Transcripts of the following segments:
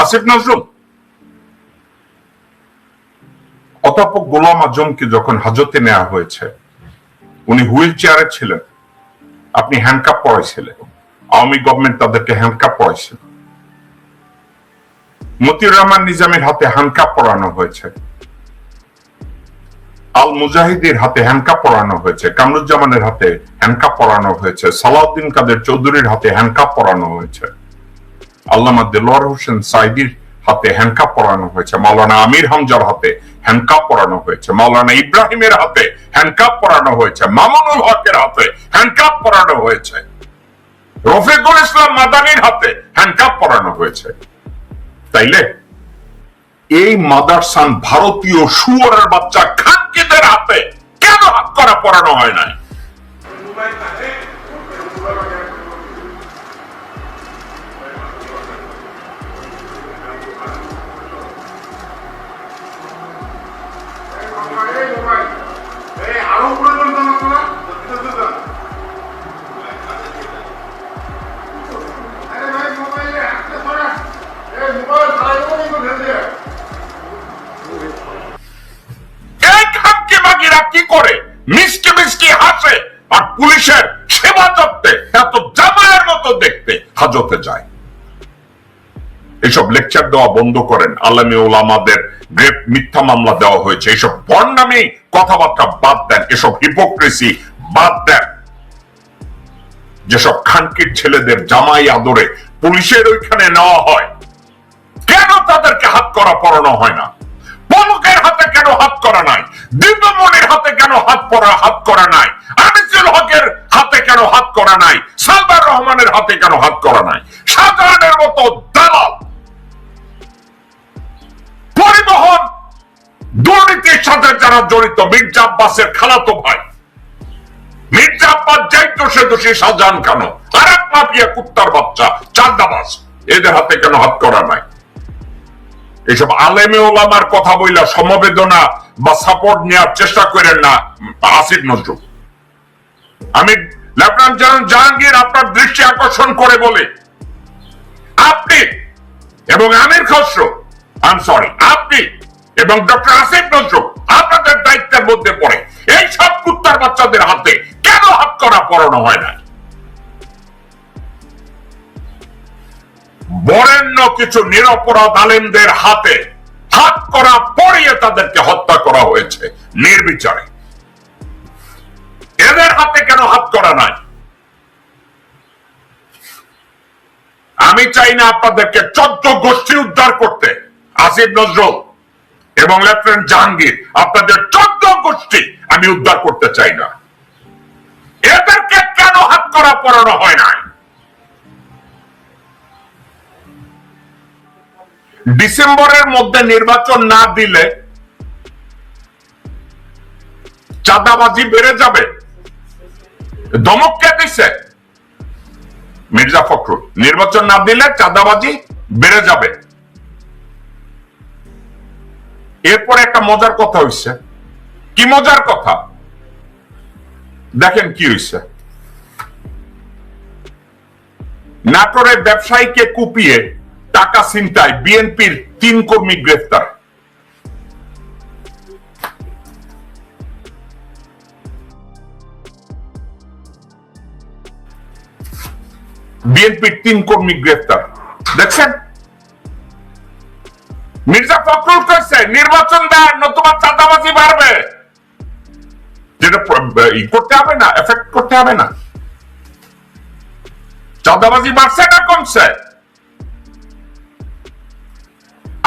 আসিফ নজরুল। অধ্যাপক গোলাম আজমকে যখন হাজতে নেওয়া হয়েছে, উনি হুইল চেয়ারে ছিলেন। আপনি হ্যান্ডকাপ পড়াইছিলেন আওয়ামী গভর্নমেন্ট তাদেরকে হ্যান্ডকাপ পড়াইছিল মতিউর রহমান নিজামের হাতে হ্যান্ডকাপ পরানো হয়েছে। আল মুজাহিদের হাতে হ্যান্ডকাপ পরানো হয়েছে। কামরুজ্জামানের হাতে হ্যান্ডকাপ পরানো হয়েছে। সালাউদ্দিন কাদের চৌধুরীর হাতে হ্যান্ডকাপ পরানো হয়েছে। আল্লামা দেলোয়ার হোসেন সাইদির হাতে হ্যান্ডকাপ পরানো হয়েছে, মাওলানা আমির হামজার হাতে হ্যান্ডকাপ পরানো হয়েছে, মাওলানা ইব্রাহিমের হাতে হ্যান্ডকাপ পরানো হয়েছে, মামুনুল হকের হাতে হ্যান্ডকাপ পরানো হয়েছে, রফিকুল ইসলাম মাদানির হাতে হ্যান্ডকাপ পরানো হয়েছে। তাইলে এই মাদারসান ভারতীয় শুয়ারের বাচ্চা খানকিদের হাতে কেন হাত করা পরানো হয় নাই? এসব লেকচার দেওয়া বন্ধ করেন। আলামী ওলামাদের গ্রেপ মিথ্যা মামলা দেওয়া হয়েছে। এসব বর্ণামী কথাবার্তা বাদ দেন। এসব হিপোক্রেসি বাদ দেন। যেসব খানকির ছেলেদের জামাই আদরে পুলিশের ওইখানে নেওয়া হয়, কেন তাদেরকে হাত করা, পরানো হয় না? পলকের হাতে কেন হাত করা নাই? দিব্যমণির হাতে কেন হাত পরা, হাত করা নাই? আনিসুল হকের হাতে কেন হাত করা নাই? সালবার রহমানের হাতে কেন হাত করা নাই? শাহজাহানের মতো দালাল দুর্নীতির সাথে যারা জড়িত, মির্জা আব্বাসের খালাতো ভাই। মির্জা আব্বাস যাই দোষে দোষী শাহজাহান কেন? আর এক মাফিয়া কুত্তার বাচ্চা চান্দাবাস এদের হাতে কেন হাত করা নাই? এইসব আলেমে ওলামার কথা বইলা সমবেদনা বা সাপোর্ট নেওয়ার চেষ্টা করেন না আসিফ নজরুল। আমি লেফটেন্যান্ট জেনারেল জাহাঙ্গীর আপনার দৃষ্টি আকর্ষণ করে বলে। আপনি এবং আমির খসরু আম সরি আপনি এবং ডক্টর আসিফ নজরুল আপনাদের দায়িত্বের মধ্যে পড়ে। এই সব কুত্তার বাচ্চাদের হাতে কেন হাত করা পড়ানো হয় না? বরেণ্য কিছু নিরপরাধ আলেমদের হাতে হাত করা পড়িয়ে তাদেরকে হত্যা করা হয়েছে, নির্বিচারে। এদের হাতে কেন হাত করা নাই? আমি চাই না আপনাদেরকে চোদ্দ গোষ্ঠী উদ্ধার করতে। আসিফ নজরুল এবং লেফটেন্যান্ট জাহাঙ্গীর, আপনাদের চোদ্দ গোষ্ঠী আমি উদ্ধার করতে চাই না। এদেরকে কেন হাত করা পড়ানো হয় নাই? ডিসেম্বরের মধ্যে নির্বাচন না দিলে চাঁদাবাজি বেড়ে যাবে। দমক কে দিছে মির্জা ফখরুল। নির্বাচন না দিলে চাঁদাবাজি বেড়ে যাবে। এরপর একটা মজার কথা হইছে। কি মজার কথা? দেখেন কি হইছে। নাটোরের ব্যবসায়ীকে কুপিয়ে টাকা ছিনতায় বিএনপির তিন কর্মী গ্রেফতার। বিএনপির তিন কর্মী গ্রেফতার। দেখছেন? মির্জা ফখরুল কইছে, নির্বাচন দেন, নতুবা চাঁদাবাজি বাড়বে। যেটা ই করতে হবে না এফেক্ট করতে হবে না। চাঁদাবাজি বাড়ছে না কমছে?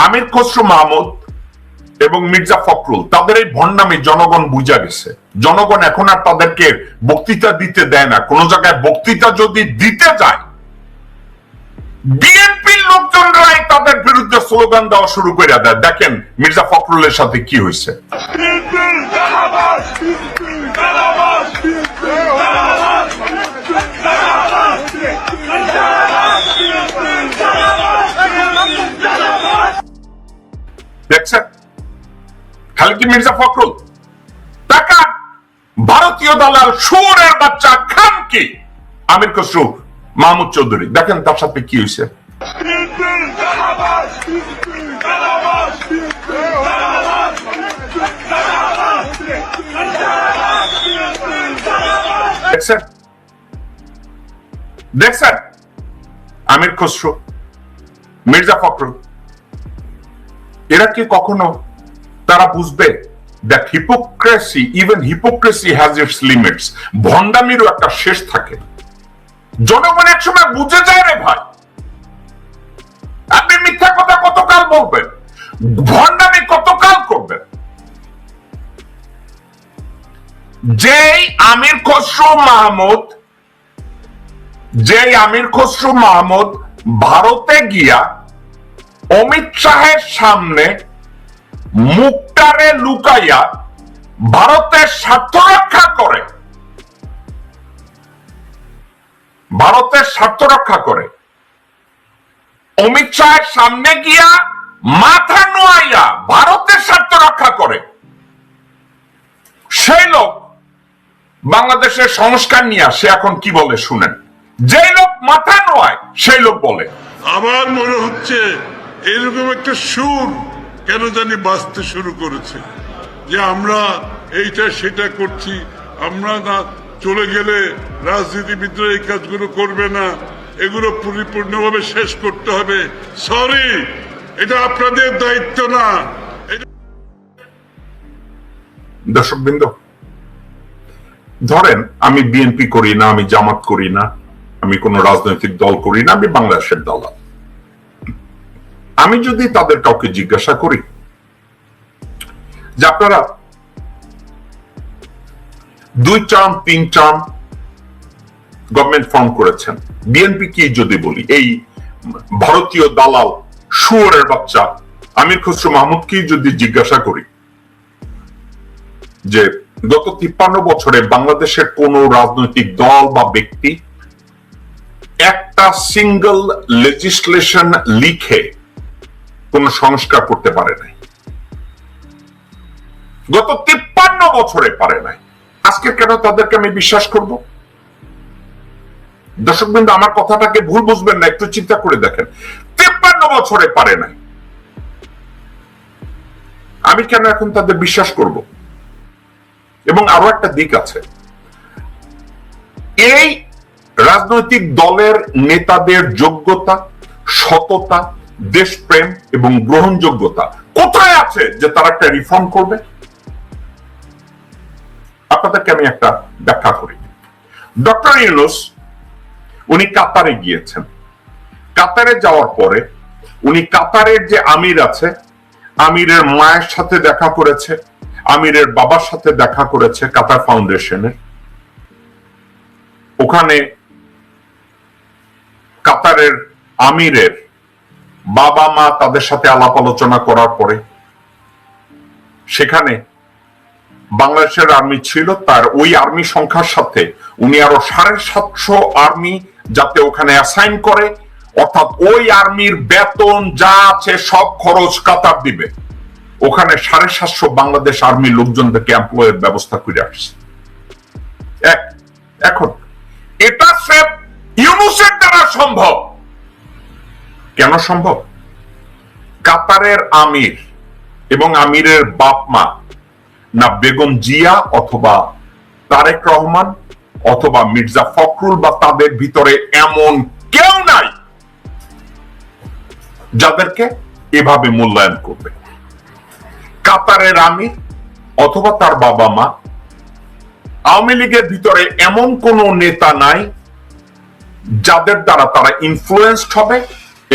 আমির খসরু মাহমুদ এবং মির্জা ফখরুল, তাদের এই ভণ্ডামি জনগণ বুঝা গেছে। জনগণ এখন আর তাদেরকে বক্তৃতা দিতে দেয় না। কোন জায়গায় বক্তৃতা যদি দিতে যায় বিএনপির লোকজনরাই তাদের বিরুদ্ধে স্লোগান দেওয়া শুরু করে দেয়। দেখেন, মির্জা ফখরুলের সাথে কি হয়েছে? দেখছেন? খালি কি মির্জা ফখরুল? টাকা ভারতীয় দালাল সুরের বাচ্চা খান কি? আমির খসরু, মাহমুদ চৌধুরী, দেখেন তার সাথে কি হয়েছে? দেখছেন? আমির খসরু, মির্জা ফখরুল। এরা কি কখনো তারা বুঝবে that hypocrisy even hypocrisy has its limits ভণ্ডামিরও একটা শেষ থাকে। জনগণ এক সময় বুঝে যায় রে ভাই। আপনি মিথ্যা কথা কতকাল বলবেন? ভণ্ডামি কতকাল করবেন? যেই আমির খসরু মাহমুদ, যেই আমির খসরু মাহমুদ ভারতে গিয়া অমিত শাহের সামনে মুখটারে লুকাইয়া ভারতের স্বার্থ রক্ষা করে, ভারতের স্বার্থ রক্ষা করে অমিত শাহের সামনে গিয়া মাথা নোয়াইয়া ভারতের স্বার্থ রক্ষা করে। সেই লোক বাংলাদেশের সংস্কার নিয়ে সে এখন কি বলে শুনেন। যে লোক মাথা নোয়ায়, সেই লোক বলে। আমার মনে হচ্ছে এরকম একটা সুর কেন জানি বাঁচতে শুরু করেছে। যে আমরা এইটা সেটা করছি, আমরা না চলে গেলে রাজনীতিবিদরা এই কাজগুলো করবে না। এগুলো পরিপূর্ণভাবে শেষ করতে হবে। সরি এটা আপনাদের দায়িত্ব না। এটা দর্শকবৃন্দ, ধরেন আমি বিএনপি করি না, আমি জামাত করি না, আমি কোন রাজনৈতিক দল করি না, আমি বাংলাদেশের দলাল। আমি যদি তাদের কাউকে জিজ্ঞাসা করি যে আপনারা দুই টার্ম তিন টার্ম গভর্নমেন্ট ফর্ম করেছেন। বিএনপি কি যদি বলি, এই ভারতীয় দালাল, শুয়োরের বাচ্চা, আমির খসরু মাহমুদকে যদি জিজ্ঞাসা করি, যে গত তিপ্পান্ন বছরে বাংলাদেশের কোন রাজনৈতিক দল বা ব্যক্তি একটা সিঙ্গল লেজিসলেশন লিখে কোন সংস্কার করতে পারে নাই। গত তিপ্পান্ন বছরে পারে নাই। আজকে কেন তাদেরকে আমি বিশ্বাস করব? দর্শক বিন্দু, আমার কথাটাকে ভুল বুঝবেন না, একটু চিন্তা করে দেখেন। তিপ্পান্ন বছরে পারে নাই। আমি কেন এখন তাদের বিশ্বাস করব? এবং আরও একটা দিক আছে। এই রাজনৈতিক দলের নেতাদের যোগ্যতা, সততা, দেশপ্রেম এবং গ্রহণযোগ্যতা কোথায় আছে যে তারা একটা রিফর্ম করবে? আপনাদেরকে আমি একটা ব্যাখ্যা করি। ডক্টর ইউনুস উনি কাতারে গিয়েছেন। কাতারে যাওয়ার পরে উনি কাতারের যে আমির আছে, আমিরের মায়ের সাথে দেখা করেছে, আমিরের বাবার সাথে দেখা করেছে কাতার ফাউন্ডেশনের ওখানে কাতারের আমিরের বাবা মা তাদের সাথে আলাপ আলোচনা করার পরে সেখানে বাংলাদেশের আর্মি ছিল, তার ওই আর্মি সংখ্যার সাথে উনি আরও সাড়ে সাতশো আর্মি যাতে ওখানে অ্যাসাইন করে, অর্থাৎ ওই আর্মির বেতন, যা আছে, সব খরচ কাতার দিবে। ওখানে সাড়ে সাতশো বাংলাদেশ আর্মি লোকজনদেরকে এমপ্লয়ের ব্যবস্থা করে আসছে। এক, এখন, এটা স্রেফ ইউনুসের দ্বারা সম্ভব। কেন সম্ভব? কাতারের আমির এবং আমিরের বাপ মা, না বেগম জিয়া অথবা তারেক রহমান অথবা মির্জা ফখরুল বা তাদের ভিতরে এমন কেউ নাই যাদেরকে এভাবে মূল্যায়ন করবে। কাতারের আমির অথবা তার বাবা মা, আওয়ামী লীগের ভিতরে এমন কোন নেতা নাই যাদের দ্বারা তারা ইনফ্লুয়েন্সড হবে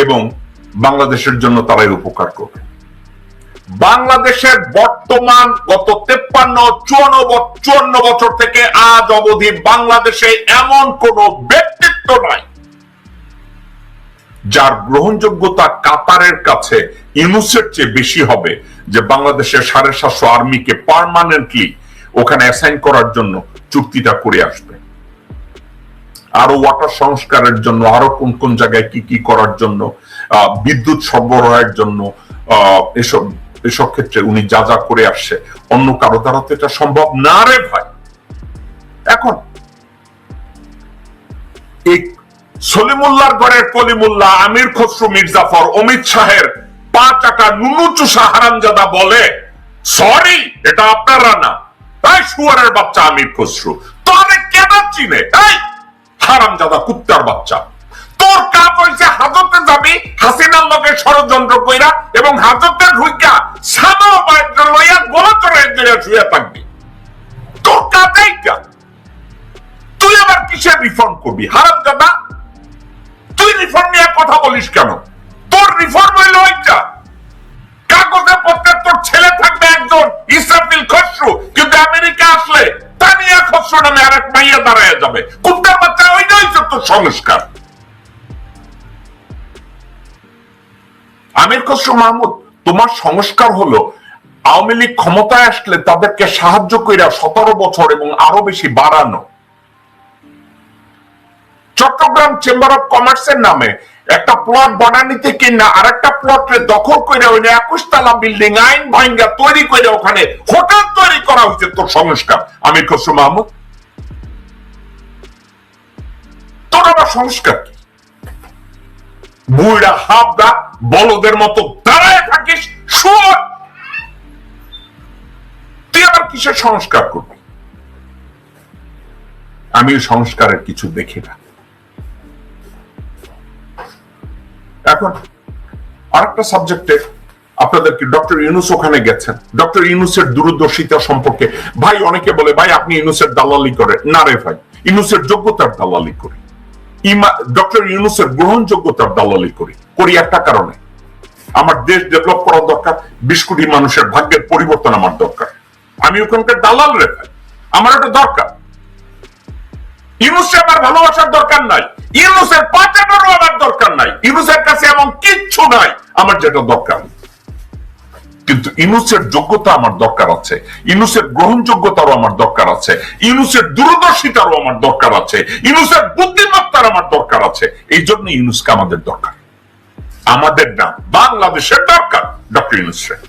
এবং বাংলাদেশের জন্য তারা উপকার করবে। বাংলাদেশের বর্তমান গত তেপ্পান্ন, চুয়ান্ন চুয়ান্ন বছর থেকে আজ অবধি বাংলাদেশে এমন কোন ব্যক্তিত্ব নাই যার গ্রহণযোগ্যতা কাতারের কাছে ইউনুসের চেয়ে বেশি হবে যে বাংলাদেশের সাড়ে সাতশো আর্মিকে পারমানেন্টলি ওখানে অ্যাসাইন করার জন্য চুক্তিটা করে আসবে। আরও ওয়াটার সংস্কারের জন্য, আরও কোন কোন জায়গায় কি কি করার জন্য বিদ্যুৎ সরবরাহের জন্য এসব এসব ক্ষেত্রে উনি যা যা করে আসছে, অন্য কারও দ্বারা তো এটা সম্ভব না রে ভাই। এখন এই ঘরের কলিমুল্লাহ আমির খসরু মির্জাফর অমিত শাহের পা চাকা নুনু চুষা হারামজাদা বলে, সরি, এটা আপনারা না বাচ্চা আমির খসরু। তোরে কেন চিনে? এই হারামজাদা কুত্তার বাচ্চা। তোর হইছে হাজতে যাবি ষড়যন্ত্র কইরা এবং হাজতে লইয়া শুয়ে থাকবি। তোর তুই আবার রিফর্ম করবি? হারাম তুই রিফর্ম নিয়ে কথা বলিস কেন? তোর রিফর্ম হইল ওইটা কাগজে পত্রে তোর ছেলে থাকবে একজন, ইসরাফিল খসরু, কিন্তু আমেরিকা আসলে তানিয়া খসরু নামে আরেক মাইয়া দাঁড়ায় যাবে। কুত্তার বাচ্চা হইছে তোর সংস্কার। আমির খসরু মাহমুদ, তোমার সংস্কার হলো আওয়ামী লীগ ক্ষমতায় আসলে তাদেরকে সাহায্য কইরা সতেরো বছর এবং আরও বেশি বাড়ানো। চট্টগ্রাম চেম্বার অফ কমার্সের নামে একটা প্লট বনানিতে কিনা আর একটা প্লটে দখল করে ওই একুশ তালা বিল্ডিং আইন ভাঙ্গা তৈরি করে ওখানে হোটেল তৈরি করা হয়েছে তোর সংস্কার। আমির খসরু মাহমুদ, তোর আবার সংস্কার কি? বুইড়া হাবদা বলদের মতো দাঁড়ায় থাকিস শুয়োর তুই আবার কিসের সংস্কার করবি? আমি সংস্কারের কিছু দেখি না। এখন আরেকটা সাবজেক্টে আপনাদেরকে ডক্টর ইউনুস ওখানে গেছেন? ডক্টর ইউনুসের দূরদর্শিতা সম্পর্কে ভাই অনেকে বলে, ভাই, আপনি ইউনুসের দালালি করে না রে ভাই, ইউনুসের যোগ্যতার দালালি করি ডক্টর ইউনুসের গ্রহণযোগ্যতার দালালি করি করি একটা কারণে। আমার দেশ ডেভেলপ করা দরকার, বিশ কোটি মানুষের ভাগ্যের পরিবর্তন আমার দরকার। আমি ওখানকার দালাল রে ভাই, আমার ওটা দরকার। ইউনুসে আমার ভালোবাসার দরকার নাই, ইউনুসের আমার দরকার নাই, ইউনুসের কাছে এমন কিচ্ছু নাই, আমার যেটা দরকার। কিন্তু ইনুসের যোগ্যতা আমার দরকার আছে। ইনুসের গ্রহণযোগ্যতারও আমার দরকার আছে। ইনুসের দূরদর্শিতারও আমার দরকার আছে। ইনুসের বুদ্ধিমত্তার আমার দরকার আছে। এই জন্য ইনুসকে আমাদের দরকার। আমাদের না, বাংলাদেশের দরকার, ডক্টর ইনুসের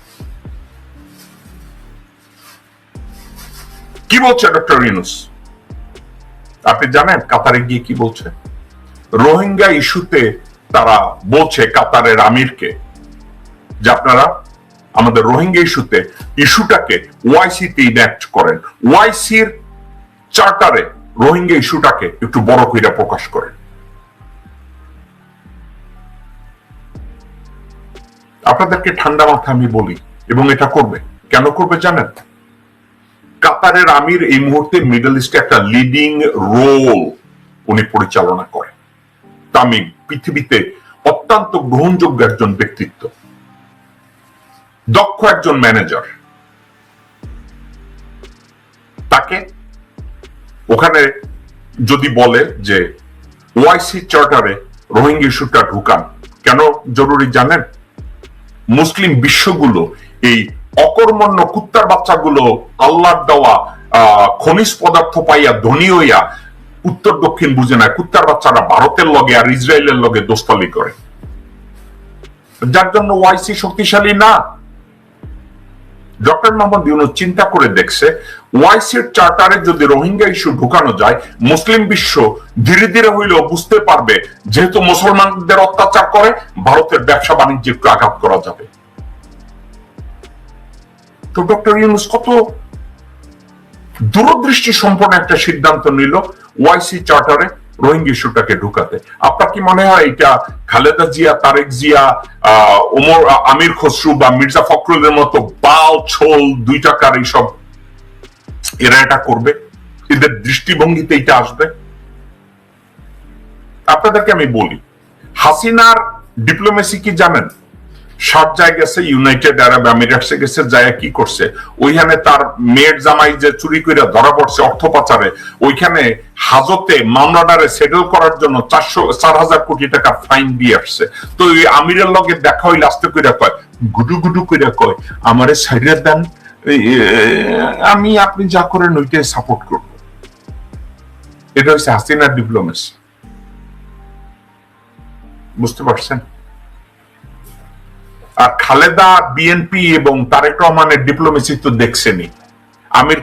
কি বলছে ডক্টর ইনুস? আপনি জানেন কাতারে গিয়ে কি বলছে? রোহিঙ্গা ইস্যুতে তারা বলছে কাতারের আমিরকে। যে আপনারা আমাদের রোহিঙ্গা ইস্যুতে ইস্যুটাকে ওয়াইসি তে ইনঅ্যাক্ট করেন। ওয়াইসির চার্টারে রোহিঙ্গা ইস্যুটাকে একটু বড় কইরা প্রকাশ করেন। আপনাদেরকে ঠান্ডা মাথা আমি বলি, এবং এটা করবে। কেন করবে জানেন? কাতারের আমির এই মুহূর্তে মিডল ইস্টে একটা লিডিং রোল উনি পরিচালনা করেন। তামিম, পৃথিবীতে অত্যন্ত গ্রহণযোগ্য একজন ব্যক্তিত্ব। দক্ষ একজন ম্যানেজার। তাকে ওখানে যদি বলে যে, ওয়াইসি চার্টারে রোহিঙ্গা ইস্যুটা ঢুকান, কেন জরুরি জানেন? মুসলিম বিশ্বগুলো এই অকর্মণ্য কুত্তার বাচ্চাগুলো আল্লাহর দেওয়া খনিজ পদার্থ পাইয়া ধনী হইয়া উত্তর দক্ষিণ বুঝে না, কুত্তার বাচ্চারা ভারতের লগে আর ইসরায়েলের লগে দোস্তালি করে। যার জন্য ওয়াইসি শক্তিশালী না? ডক্টর মোহাম্মদ ইউনুস চিন্তা করে দেখছে, ওয়াইসির চার্টারে যদি রোহিঙ্গা ইস্যু ঢুকানো যায়, মুসলিম বিশ্ব ধীরে ধীরে হইলেও বুঝতে পারবে যেহেতু মুসলমানদের অত্যাচার করে, ভারতের ব্যবসা বাণিজ্য একটু আঘাত করা যাবে। তো ডক্টর ইউনুস কত দূরদৃষ্টি সম্পন্ন একটা সিদ্ধান্ত নিল ওয়াইসি চার্টারে। রোহিঙ্গা ইস্যুটাকে ঢুকাতে? আপনার কি মনে হয় এটা খালেদা জিয়া, তারেক জিয়া ওমর আমির খসরু বা মির্জা ফখরুলের মতো বাল ছোল দুই টাকার এইসব এরা এটা করবে? এদের দৃষ্টিভঙ্গিতে এটা আসবে? আপনাদেরকে আমি বলি, হাসিনার ডিপ্লোমেসি কি জানেন? শারজায় গেছে ইউনাইটেড আরব আমিরাটসে গেছে যায় কি করছে? ওইখানে তার মেয়ের জামাই যে চুরি করে ধরা পড়ছে অর্থ পাচারে ওইখানে হাজতে মামলাটারে সেটেল করার জন্য চারশো, চার হাজার কোটি টাকা ফাইন দিয়ে আসছে। তো ওই আমিরের লগে দেখা হইলে আস্তে করে কয়, গুডু গুডু করে কয়, আমারে সাইডের দেন আমি আপনি যা করেন ওইটাই সাপোর্ট করব। এটা হচ্ছে হাসিনার ডিপ্লোমেসি বুঝতে পারছেন? খালেদা বিএনপি এবং তারেক রহমানের ডিপ্লোমেসি তো দেখছেনই। আমির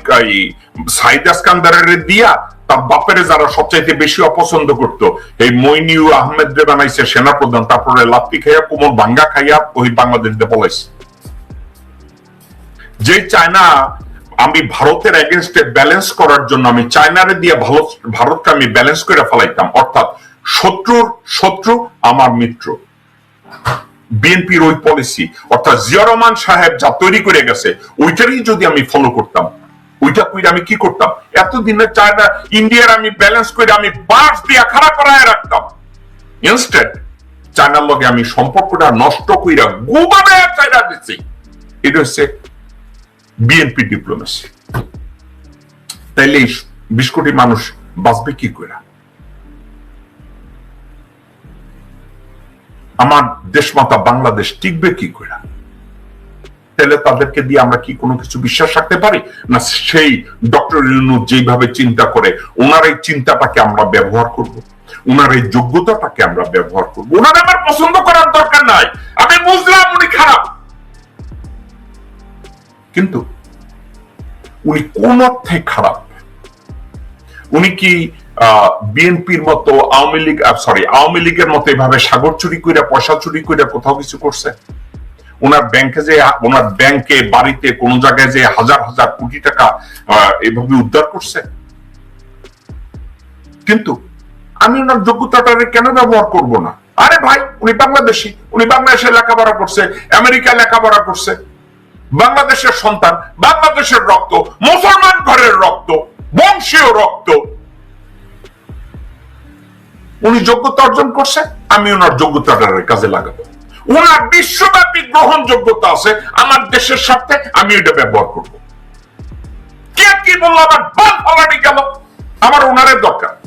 সাইদ আসকান্দারের দিয়া তার বাপেরে যারা সবচাইতে বেশি অপছন্দ করতো, এই মইনিউ আহমেদ রে বানাইছে সেনাপ্রধান, তারপরে লাত্তি খাইয়া কোমর ভাঙ্গা খাইয়া ওই বাংলাদেশ দিয়ে পলাইছে। যে চায়না আমি ভারতের এগেনস্টে ব্যালেন্স করার জন্য আমি চায়নারে দিয়ে ভারত ভারতকে আমি ব্যালেন্স করে ফেলাইতাম, অর্থাৎ শত্রুর শত্রু, আমার মিত্র। বিএনপির ওই পলিসি অর্থাৎ জিয়া রহমান সাহেব যা তৈরি করে গেছে, ওইটারই যদি আমি ফলো করতাম, ওইটা কইরা আমি কি করতাম? এতদিনে চায়না ইন্ডিয়ার আমি ব্যালেন্স করে আমি বাস দিয়া খারাপ করায় রাখতাম। ইনস্টেড চায়নার লগে আমি সম্পর্কটা নষ্ট কইরা গোবানে চায়না দিচ্ছি এটা হচ্ছে বিএনপি ডিপ্লোমেসি তাইলে বিশ কোটি মানুষ বাঁচবে কি করে আমার দেশমাতা বাংলাদেশ টিকবে কি করে? তাহলে তাদেরকে দিয়ে আমরা কি কোনো কিছু বিশ্বাস রাখতে পারি? না সেই ডক্টর ইউনু যেভাবে চিন্তা করে, ওনার এই চিন্তাটাকে আমরা ব্যবহার করব। ওনার এই যোগ্যতাটাকে আমরা ব্যবহার করব। ওনার আমার পছন্দ করার দরকার নাই। আমি বুঝলাম উনি খারাপ। কিন্তু উনি কোন অর্থে খারাপ? উনি কি বিএনপির মতো আওয়ামী লীগ সরি আওয়ামী লীগের মতো এভাবে সাগর চুরি করে পয়সা চুরি করে কোথাও কিছু করছে? ওনার ব্যাংকে যে, ওনার ব্যাংকে বাড়িতে কোন জায়গায় যে হাজার হাজার কোটি টাকা এভাবে উদ্ধার করছে? কিন্তু আমি ওনার যোগ্যতাটারে কেন ব্যবহার করব না? আরে ভাই, উনি বাংলাদেশি, উনি বাংলাদেশে লেখাপড়া করছে আমেরিকা লেখাপড়া করছে। বাংলাদেশের সন্তান, বাংলাদেশের রক্ত, মুসলমান ঘরের রক্ত, বংশীয় রক্ত। উনি যোগ্যতা অর্জন করছে, আমি ওনার যোগ্যতাটা কাজে লাগাবো। ওনার বিশ্বব্যাপী গ্রহণ যোগ্যতা আছে, আমার দেশের স্বার্থে আমি এটা ব্যবহার করব। কে কি বলল, আমার বাদ হলানি গেল। আমার ওনারের দরকার।